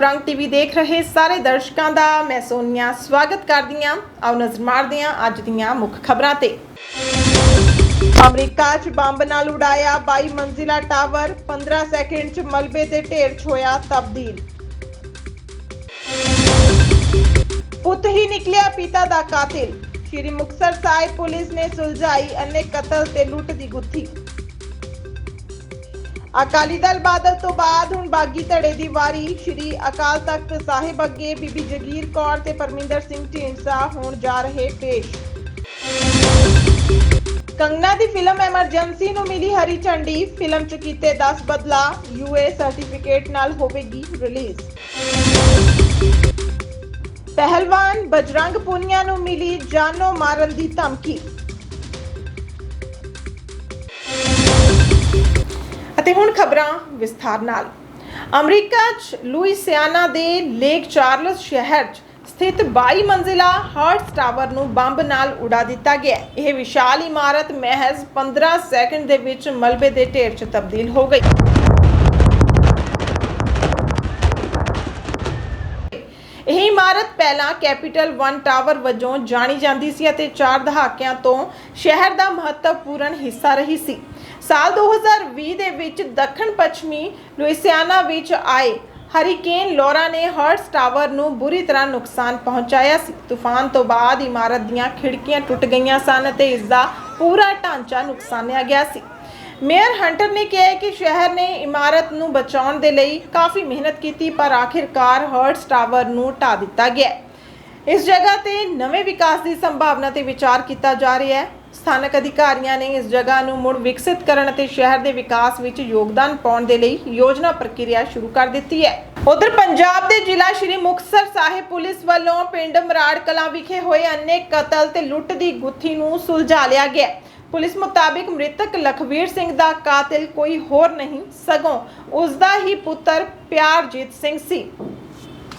ਖਬਰਾਂ ਟੀਵੀ ਦੇਖ ਰਹੇ ਸਾਰੇ ਦਰਸ਼ਕਾਂ ਦਾ, ਮੈਂ ਸੋਨੀਆ ਸਵਾਗਤ ਕਰਦੀ ਹਾਂ। ਆਓ ਨਜ਼ਰ ਮਾਰਦੇ ਹਾਂ ਅੱਜ ਦੀਆਂ ਮੁੱਖ ਖਬਰਾਂ ਤੇ। ਅਮਰੀਕਾ 'ਚ ਬੰਬ ਨਾਲ ਉਡਾਇਆ 22 ਮੰਜ਼ਿਲਾ ਟਾਵਰ 15 ਸੈਕਿੰਡ 'ਚ ਮਲਬੇ ਦੇ ਢੇਰ 'ਚ ਹੋਇਆ ਤਬਦੀਲ। ਪੁੱਤ ਹੀ ਨਿਕਲਿਆ ਪਿਤਾ ਦਾ ਕਾਤਿਲ। ਸ਼੍ਰੀ ਮੁਕਤਸਰ ਸਾਹਿਬ ਪੁਲਿਸ ਨੇ ਸੁਲਝਾਈ ਅਨੇਕ ਕਤਲ ਤੇ ਲੁੱਟ ਦੀ ਗੁੱਥੀ। ਅਕਾਲੀ ਦਲ ਬਾਦਲ ਤੋਂ ਬਾਅਦ ਹੁਣ ਬਾਗੀ ਧੜੇ ਦੀ ਵਾਰੀ। ਸ਼੍ਰੀ ਅਕਾਲ ਤਖਤ ਸਾਹਿਬ ਅੱਗੇ ਬੀਬੀ ਜਗੀਰ ਕੌਰ ਤੇ ਪਰਮਿੰਦਰ ਸਿੰਘ ਢੀਂਡਸਾ ਹੋਣ ਜਾ ਰਹੇ ਪੇਸ਼। ਕੰਗਨਾ ਦੀ ਫਿਲਮ ਐਮਰਜੈਂਸੀ ਨੂੰ ਮਿਲੀ ਹਰੀ ਝੰਡੀ। ਫਿਲਮ ਚ ਕੀਤੇ 10 ਬਦਲਾ ਯੂਏ ਸਰਟੀਫਿਕੇਟ ਨਾਲ ਹੋਵੇਗੀ ਰਿਲੀਜ਼। ਪਹਿਲਵਾਨ ਬਜਰੰਗ ਪੁਨੀਆ ਨੂੰ ਮਿਲੀ ਜਾਨੋਂ ਮਾਰਨ ਦੀ ਧਮਕੀ। ਅਤੇ ਹੁਣ ਖਬਰਾਂ ਵਿਸਥਾਰ ਨਾਲ। ਅਮਰੀਕਾ 'ਚ ਲੂਈਸਿਆਨਾ ਦੇ ਲੇਕ ਚਾਰਲਸ ਸ਼ਹਿਰ 'ਚ ਸਥਿਤ 22 ਮੰਜ਼ਿਲਾ ਹਰਟਸ ਟਾਵਰ ਨੂੰ ਬੰਬ ਨਾਲ ਉਡਾ ਦਿੱਤਾ ਗਿਆ ਇਹ ਵਿਸ਼ਾਲ ਇਮਾਰਤ ਮਹਿਜ਼ 15 ਸੈਕਿੰਡ ਦੇ ਵਿੱਚ ਮਲਬੇ ਦੇ ਢੇਰ 'ਚ ਤਬਦੀਲ ਹੋ ਗਈ। ਇਹ ਇਮਾਰਤ ਪਹਿਲਾਂ ਕੈਪੀਟਲ 1 ਟਾਵਰ ਵਜੋਂ ਜਾਣੀ ਜਾਂਦੀ ਸੀ ਅਤੇ 4 ਦਹਾਕਿਆਂ ਤੋਂ ਸ਼ਹਿਰ ਦਾ ਮਹੱਤਵਪੂਰਨ ਹਿੱਸਾ ਰਹੀ ਸੀ। ਸਾਲ 2020 ਦੇ ਵਿੱਚ ਦੱਖਣ ਪੱਛਮੀ ਲੁਇਸਿਆਨਾ ਵਿੱਚ ਆਏ ਹਰੀਕੇਨ ਲੋਰਾ ਨੇ ਹਰਟਸ ਟਾਵਰ ਨੂੰ ਬੁਰੀ ਤਰ੍ਹਾਂ ਨੁਕਸਾਨ ਪਹੁੰਚਾਇਆ ਸੀ। ਤੂਫਾਨ ਤੋਂ ਬਾਅਦ ਇਮਾਰਤ ਦੀਆਂ ਖਿੜਕੀਆਂ ਟੁੱਟ ਗਈਆਂ ਸਨ ਅਤੇ ਇਸ ਦਾ ਪੂਰਾ ਢਾਂਚਾ ਨੁਕਸਾਨਿਆ ਗਿਆ ਸੀ। ਮੇਅਰ ਹੰਟਰ ਨੇ ਕਿਹਾ ਕਿ ਸ਼ਹਿਰ ਨੇ ਇਮਾਰਤ ਨੂੰ ਬਚਾਉਣ ਦੇ ਲਈ ਕਾਫੀ ਮਿਹਨਤ ਕੀਤੀ, ਪਰ ਆਖਿਰਕਾਰ ਹਰਟਸ ਟਾਵਰ ਨੂੰ ਢਾ ਦਿੱਤਾ ਗਿਆ। ਇਸ ਜਗ੍ਹਾ ਤੇ ਨਵੇਂ ਵਿਕਾਸ ਦੀ ਸੰਭਾਵਨਾ ਤੇ ਵਿਚਾਰ ਕੀਤਾ ਜਾ ਰਿਹਾ ਹੈ। ਸਥਾਨਕ ਅਧਿਕਾਰੀਆਂ ਨੇ ਇਸ ਜਗ੍ਹਾ ਨੂੰ ਮੁੜ ਵਿਕਸਿਤ ਕਰਨ ਅਤੇ ਸ਼ਹਿਰ ਦੇ ਵਿਕਾਸ ਵਿੱਚ ਯੋਗਦਾਨ ਪਾਉਣ ਦੇ ਲਈ ਯੋਜਨਾ ਪ੍ਰਕਿਰਿਆ ਸ਼ੁਰੂ ਕਰ ਦਿੱਤੀ ਹੈ। ਉਧਰ ਪੰਜਾਬ ਦੇ ਜ਼ਿਲ੍ਹਾ ਸ਼੍ਰੀ ਮੁਕਤਸਰ ਸਾਹਿਬ ਪੁਲਿਸ ਵੱਲੋਂ ਪਿੰਡ ਮਰਾੜ ਕਲਾਂ ਵਿਖੇ ਹੋਏ ਅਨੇਕ ਕਤਲ ਤੇ ਲੁੱਟ ਦੀ ਗੁੱਥੀ ਨੂੰ ਸੁਲਝਾ ਲਿਆ ਗਿਆ। ਪੁਲਿਸ ਮੁਤਾਬਿਕ ਮ੍ਰਿਤਕ ਲਖਵੀਰ ਸਿੰਘ ਦਾ ਕਾਤਿਲ ਕੋਈ ਹੋਰ ਨਹੀਂ, ਸਗੋਂ ਉਸ ਦਾ ਹੀ ਪੁੱਤਰ ਪਿਆਰਜੀਤ ਸਿੰਘ ਸੀ।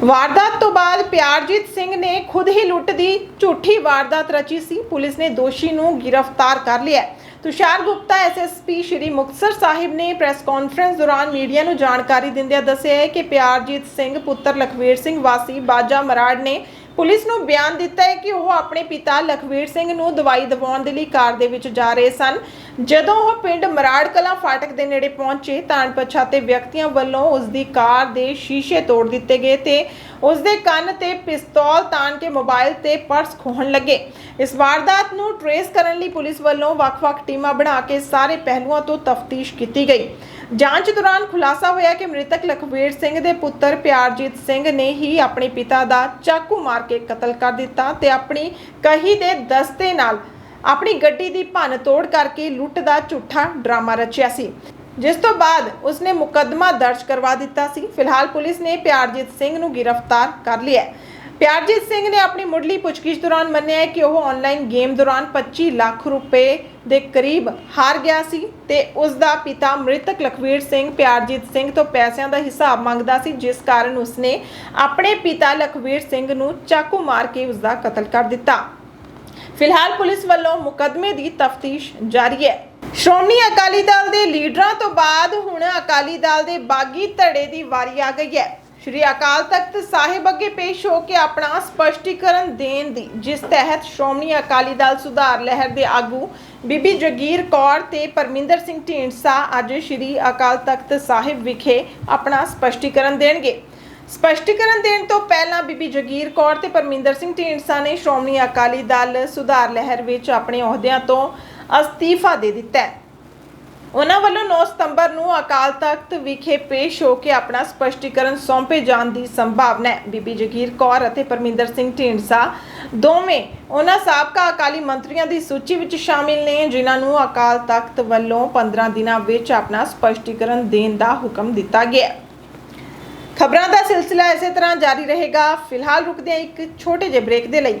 ਵਾਰਦਾਤ ਤੋਂ ਬਾਅਦ ਪਿਆਰਜੀਤ ਸਿੰਘ ਨੇ ਖੁਦ ਹੀ ਲੁੱਟ ਦੀ ਝੂਠੀ ਵਾਰਦਾਤ ਰਚੀ ਸੀ। ਪੁਲਿਸ ਨੇ ਦੋਸ਼ੀ ਨੂੰ ਗ੍ਰਿਫਤਾਰ ਕਰ ਲਿਆ ਤੁਸ਼ਾਰ ਗੁਪਤਾ ਐਸਐਸਪੀ ਸ਼੍ਰੀ ਮੁਕਤਸਰ ਸਾਹਿਬ ਨੇ ਪ੍ਰੈਸ ਕਾਨਫਰੰਸ ਦੌਰਾਨ ਮੀਡੀਆ ਨੂੰ ਜਾਣਕਾਰੀ ਦਿੰਦਿਆਂ ਦੱਸਿਆ ਹੈ ਕਿ ਪਿਆਰਜੀਤ ਸਿੰਘ, ਪੁੱਤਰ ਲਖਵੀਰ ਸਿੰਘ ਵਾਸੀ ਬਾਜਾ ਮਰਾੜ ਨੇ ਪੁਲਿਸ ਨੂੰ ਬਿਆਨ ਦਿੱਤਾ ਹੈ ਕਿ ਉਹ ਆਪਣੇ ਪਿਤਾ ਲਖਵੀਰ ਸਿੰਘ ਨੂੰ ਦਵਾਈ ਦਿਵਾਉਣ ਦੇ ਲਈ ਕਾਰ ਦੇ ਵਿੱਚ ਜਾ ਰਹੇ ਸਨ। ਜਦੋਂ ਉਹ ਪਿੰਡ ਮਰਾੜ ਕਲਾਂ ਫਾਟਕ ਦੇ ਨੇੜੇ ਪਹੁੰਚੇ ਤਾਂ ਪਛਾਤੇ ਵਿਅਕਤੀਆਂ ਵੱਲੋਂ ਉਸ ਦੀ ਕਾਰ ਦੇ ਸ਼ੀਸ਼ੇ ਤੋੜ ਦਿੱਤੇ ਗਏ ਤੇ ਉਸ ਦੇ ਕੰਨ ਤੇ ਪਿਸਤੌਲ ਤਾਣ ਕੇ ਮੋਬਾਈਲ ਤੇ ਪਰਸ ਖੋਹਣ ਲੱਗੇ। ਇਸ ਵਾਰਦਾਤ ਨੂੰ ਟਰੇਸ ਕਰਨ ਲਈ ਪੁਲਿਸ ਵੱਲੋਂ ਵੱਖ-ਵੱਖ ਟੀਮਾਂ ਬਣਾ ਕੇ ਸਾਰੇ ਪਹਿਲੂਆਂ ਤੋਂ ਤਫਤੀਸ਼ ਕੀਤੀ ਗਈ। ਜਾਂਚ ਦੌਰਾਨ ਖੁਲਾਸਾ ਹੋਇਆ ਕਿ ਮ੍ਰਿਤਕ ਲਖਵੀਰ ਸਿੰਘ ਦੇ ਪੁੱਤਰ ਪਿਆਰਜੀਤ ਸਿੰਘ ਨੇ ਹੀ ਆਪਣੇ ਪਿਤਾ ਦਾ ਚਾਕੂ ਮਾਰ ਕੇ ਕਤਲ ਕਰ ਦਿੱਤਾ ਤੇ ਆਪਣੀ ਕਹੀ ਦੇ ਦਸਤੇ ਨਾਲ ਆਪਣੀ ਗੱਡੀ ਦੀ ਭੰਨ ਤੋੜ ਕਰਕੇ ਲੁੱਟ ਦਾ ਝੂਠਾ ਡਰਾਮਾ ਰਚਿਆ ਸੀ ਜਿਸ ਤੋਂ ਬਾਅਦ ਉਸਨੇ ਮੁਕੱਦਮਾ ਦਰਜ ਕਰਵਾ ਦਿੱਤਾ ਸੀ ਫਿਲਹਾਲ ਪੁਲਿਸ ਨੇ ਪਿਆਰਜੀਤ ਸਿੰਘ ਨੂੰ ਗ੍ਰਿਫਤਾਰ ਕਰ ਲਿਆ ਹੈ। ਪਿਆਰਜੀਤ ਸਿੰਘ ਨੇ ਆਪਣੀ ਮੁੱਢਲੀ ਪੁੱਛਗਿੱਛ ਦੌਰਾਨ ਮੰਨਿਆ ਹੈ ਕਿ ਉਹ ਆਨਲਾਈਨ ਗੇਮ ਦੌਰਾਨ 25 ਲੱਖ ਰੁਪਏ ਦੇ ਕਰੀਬ ਹਾਰ ਗਿਆ ਸੀ ਤੇ ਉਸ ਦਾ ਪਿਤਾ ਮ੍ਰਿਤਕ ਲਖਵੀਰ ਸਿੰਘ ਪਿਆਰਜੀਤ ਸਿੰਘ ਤੋਂ ਪੈਸਿਆਂ ਦਾ ਹਿਸਾਬ ਮੰਗਦਾ ਸੀ, ਜਿਸ ਕਾਰਨ ਉਸਨੇ ਆਪਣੇ ਪਿਤਾ ਲਖਵੀਰ ਸਿੰਘ ਨੂੰ ਚਾਕੂ ਮਾਰ ਕੇ ਉਸ ਦਾ ਕਤਲ ਕਰ ਦਿੱਤਾ। ਫਿਲਹਾਲ ਪੁਲਿਸ ਵੱਲੋਂ ਮੁਕੱਦਮੇ ਦੀ ਤਫਤੀਸ਼ ਜਾਰੀ ਹੈ। ਸ਼੍ਰੋਮਣੀ ਅਕਾਲੀ ਦਲ ਦੇ ਲੀਡਰਾਂ ਤੋਂ ਬਾਅਦ ਹੁਣ ਅਕਾਲੀ ਦਲ ਦੇ ਬਾਗੀ ਧੜੇ ਦੀ ਵਾਰੀ ਆ ਗਈ ਹੈ। ਸ਼੍ਰੀ ਅਕਾਲ ਤਖਤ ਸਾਹਿਬ ਅੱਗੇ ਪੇਸ਼ ਹੋ ਕੇ ਆਪਣਾ ਸਪਸ਼ਟੀਕਰਨ ਦੇਣ ਦੀ, ਜਿਸ ਤਹਿਤ ਸ਼੍ਰੋਮਣੀ ਅਕਾਲੀ ਦਲ ਸੁਧਾਰ ਲਹਿਰ ਦੇ ਆਗੂ ਬੀਬੀ ਜਗੀਰ ਕੌਰ ਤੇ ਪਰਮਿੰਦਰ ਸਿੰਘ ਢੀਂਡਸਾ ਅੱਜ ਸ਼੍ਰੀ ਅਕਾਲ ਤਖਤ ਸਾਹਿਬ ਵਿਖੇ ਆਪਣਾ ਸਪਸ਼ਟੀਕਰਨ ਦੇਣਗੇ। ਸਪਸ਼ਟੀਕਰਨ ਦੇਣ ਤੋਂ ਪਹਿਲਾਂ ਬੀਬੀ ਜਗੀਰ ਕੌਰ ਤੇ ਪਰਮਿੰਦਰ ਸਿੰਘ ਢੀਂਡਸਾ ਨੇ ਸ਼੍ਰੋਮਣੀ ਅਕਾਲੀ ਦਲ ਸੁਧਾਰ ਲਹਿਰ ਵਿੱਚ ਆਪਣੇ ਅਹੁਦਿਆਂ ਤੋਂ ਅਸਤੀਫਾ ਦੇ ਦਿੱਤਾ ਹੈ। ਉਹਨਾਂ ਵੱਲੋਂ 9 ਸਤੰਬਰ ਨੂੰ ਅਕਾਲ ਤਖਤ ਵਿਖੇ ਪੇਸ਼ ਹੋ ਕੇ ਆਪਣਾ ਸਪਸ਼ਟੀਕਰਨ ਸੌਂਪੇ ਜਾਣ ਦੀ ਸੰਭਾਵਨਾ ਹੈ। ਬੀਬੀ ਜਗੀਰ ਕੌਰ ਅਤੇ ਪਰਮਿੰਦਰ ਸਿੰਘ ਢੀਂਡਸਾ ਦੋਵੇਂ ਉਹਨਾਂ ਸਾਬਕਾ ਅਕਾਲੀ ਮੰਤਰੀਆਂ ਦੀ ਸੂਚੀ ਵਿੱਚ ਸ਼ਾਮਿਲ ਨੇ, ਜਿਨ੍ਹਾਂ ਨੂੰ ਅਕਾਲ ਤਖਤ ਵੱਲੋਂ 15 ਦਿਨਾਂ ਵਿੱਚ ਆਪਣਾ ਸਪਸ਼ਟੀਕਰਨ ਦੇਣ ਦਾ ਹੁਕਮ ਦਿੱਤਾ ਗਿਆ। ਹੈ ਖਬਰਾਂ ਦਾ ਸਿਲਸਿਲਾ ਇਸੇ ਤਰ੍ਹਾਂ ਜਾਰੀ ਰਹੇਗਾ। ਫਿਲਹਾਲ ਰੁਕਦੇ ਹਾਂ ਇੱਕ ਛੋਟੇ ਜਿਹੇ ਬ੍ਰੇਕ ਦੇ ਲਈ।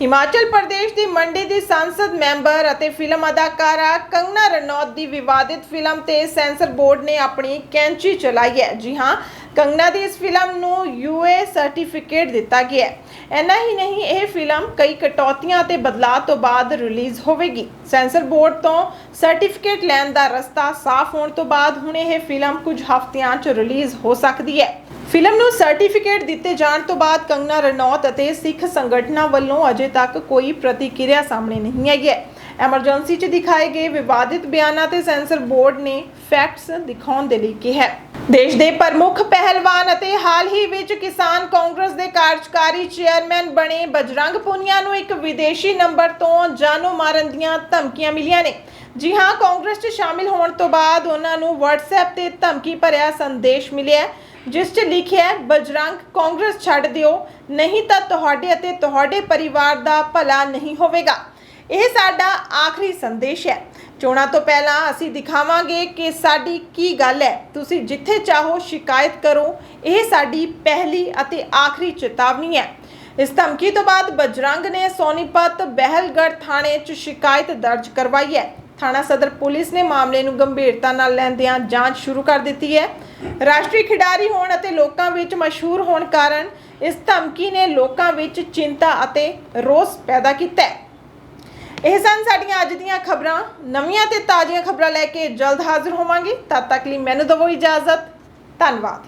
ਹਿਮਾਚਲ ਪ੍ਰਦੇਸ਼ ਦੀ ਮੰਡੀ ਦੀ ਸੰਸਦ ਮੈਂਬਰ ਅਤੇ ਫਿਲਮ ਅਦਾਕਾਰਾ ਕੰਗਨਾ ਰਣੌਤ ਦੀ ਵਿਵਾਦਿਤ ਫਿਲਮ ਤੇ ਸੈਂਸਰ ਬੋਰਡ ਨੇ ਆਪਣੀ ਕੈਂਚੀ ਚਲਾਈ ਹੈ। ਜੀ ਹਾਂ, ਕੰਗਨਾ ਦੀ ਇਸ ਫਿਲਮ ਨੂੰ ਯੂਏ ਸਰਟੀਫਿਕੇਟ ਦਿੱਤਾ ਗਿਆ ਹੈ। ਇੰਨਾ ਹੀ ਨਹੀਂ, ਇਹ ਫਿਲਮ ਕਈ ਕਟੌਤੀਆਂ ਅਤੇ ਬਦਲਾਅ ਤੋਂ ਬਾਅਦ ਰਿਲੀਜ਼ ਹੋਵੇਗੀ। ਸੈਂਸਰ ਬੋਰਡ ਤੋਂ ਸਰਟੀਫਿਕੇਟ ਲੈਣ ਦਾ ਰਸਤਾ ਸਾਫ਼ ਹੋਣ ਤੋਂ ਬਾਅਦ ਹੁਣ ਇਹ ਫਿਲਮ ਕੁਝ ਹਫ਼ਤਿਆਂ 'ਚ ਰਿਲੀਜ਼ ਹੋ ਸਕਦੀ ਹੈ। ਫਿਲਮ ਨੂੰ ਸਰਟੀਫਿਕੇਟ ਦਿੱਤੇ ਜਾਣ ਤੋਂ ਬਾਅਦ ਕੰਗਨਾ ਰਣੌਤ ਅਤੇ ਸਿੱਖ ਸੰਗਠਨਾਂ ਵੱਲੋਂ ਅਜੇ ਤੱਕ ਕੋਈ ਪ੍ਰਤੀਕਿਰਿਆ ਸਾਹਮਣੇ ਨਹੀਂ ਆਈ ਹੈ। ਐਮਰਜੈਂਸੀ 'ਚ ਦਿਖਾਏ ਗਏ ਵਿਵਾਦਿਤ ਬਿਆਨਾਂ ਤੇ ਸੈਂਸਰ ਬੋਰਡ ਨੇ ਫੈਕਟਸ ਦਿਖਾਉਣ ਦੇ ਲਈ ਕਿਹਾ ਹੈ। ਦੇਸ਼ ਦੇ ਪ੍ਰਮੁੱਖ ਪਹਿਲਵਾਨ ਅਤੇ ਹਾਲ ਹੀ ਵਿੱਚ ਕਿਸਾਨ ਕਾਂਗਰਸ ਦੇ ਕਾਰਜਕਾਰੀ ਚੇਅਰਮੈਨ ਬਣੇ ਬਜਰੰਗ ਪੁਨੀਆ ਨੂੰ ਇੱਕ ਵਿਦੇਸ਼ੀ ਨੰਬਰ ਤੋਂ ਜਾਨੋਂ ਮਾਰਨ ਦੀਆਂ ਧਮਕੀਆਂ ਮਿਲੀਆਂ ਨੇ। ਜੀ ਹਾਂ ਕਾਂਗਰਸ 'ਚ ਸ਼ਾਮਿਲ ਹੋਣ ਤੋਂ ਬਾਅਦ ਉਹਨਾਂ ਨੂੰ WhatsApp ਤੇ ਧਮਕੀ ਭਰਿਆ ਸੰਦੇਸ਼ ਮਿਲਿਆ ਹੈ, ਜਿਸ 'ਚ ਲਿਖਿਆ ਹੈ, ਬਜਰੰਗ ਕਾਂਗਰਸ ਛੱਡ ਦਿਓ। ਨਹੀਂ ਤਾਂ ਤੁਹਾਡੇ ਅਤੇ ਤੁਹਾਡੇ ਪਰਿਵਾਰ ਦਾ ਭਲਾ ਨਹੀਂ ਹੋਵੇਗਾ। ਇਹ ਸਾਡਾ ਆਖਰੀ ਸੰਦੇਸ਼ ਹੈ। ਚੋਣਾਂ ਤੋਂ ਪਹਿਲਾਂ ਅਸੀਂ ਦਿਖਾਵਾਂਗੇ ਕਿ ਸਾਡੀ ਕੀ ਗੱਲ ਹੈ। ਤੁਸੀਂ ਜਿੱਥੇ ਚਾਹੋ ਸ਼ਿਕਾਇਤ ਕਰੋ। ਇਹ ਸਾਡੀ ਪਹਿਲੀ ਅਤੇ ਆਖਰੀ ਚੇਤਾਵਨੀ ਹੈ। ਇਸ ਧਮਕੀ ਤੋਂ ਬਾਅਦ ਬਜਰੰਗ ਨੇ ਸੋਨੀਪਤ ਬਹਿਲਗੜ੍ਹ ਥਾਣੇ 'ਚ ਸ਼ਿਕਾਇਤ ਦਰਜ ਕਰਵਾਈ ਹੈ। ਥਾਣਾ ਸਦਰ ਪੁਲਿਸ ਨੇ ਮਾਮਲੇ ਨੂੰ ਗੰਭੀਰਤਾ ਨਾਲ ਲੈਂਦਿਆਂ ਜਾਂਚ ਸ਼ੁਰੂ ਕਰ ਦਿੱਤੀ ਹੈ। ਰਾਸ਼ਟਰੀ ਖਿਡਾਰੀ ਹੋਣ ਅਤੇ ਲੋਕਾਂ ਵਿੱਚ ਮਸ਼ਹੂਰ ਹੋਣ ਕਾਰਨ ਇਸ ਧਮਕੀ ਨੇ ਲੋਕਾਂ ਵਿੱਚ ਚਿੰਤਾ ਅਤੇ ਰੋਸ ਪੈਦਾ ਕੀਤਾ ਹੈ। ਇਹ ਸਨ ਸਾਡੀਆਂ ਅੱਜ ਦੀਆਂ ਖਬਰਾਂ। ਨਵੀਆਂ ਤੇ ਤਾਜ਼ੀਆਂ ਖਬਰਾਂ ਲੈ ਕੇ ਜਲਦ ਹਾਜ਼ਰ ਹੋਵਾਂਗੇ। ਤਦ ਤੱਕ ਲਈ ਮੈਨੂੰ ਦਵੋ ਇਜਾਜ਼ਤ। ਧੰਨਵਾਦ।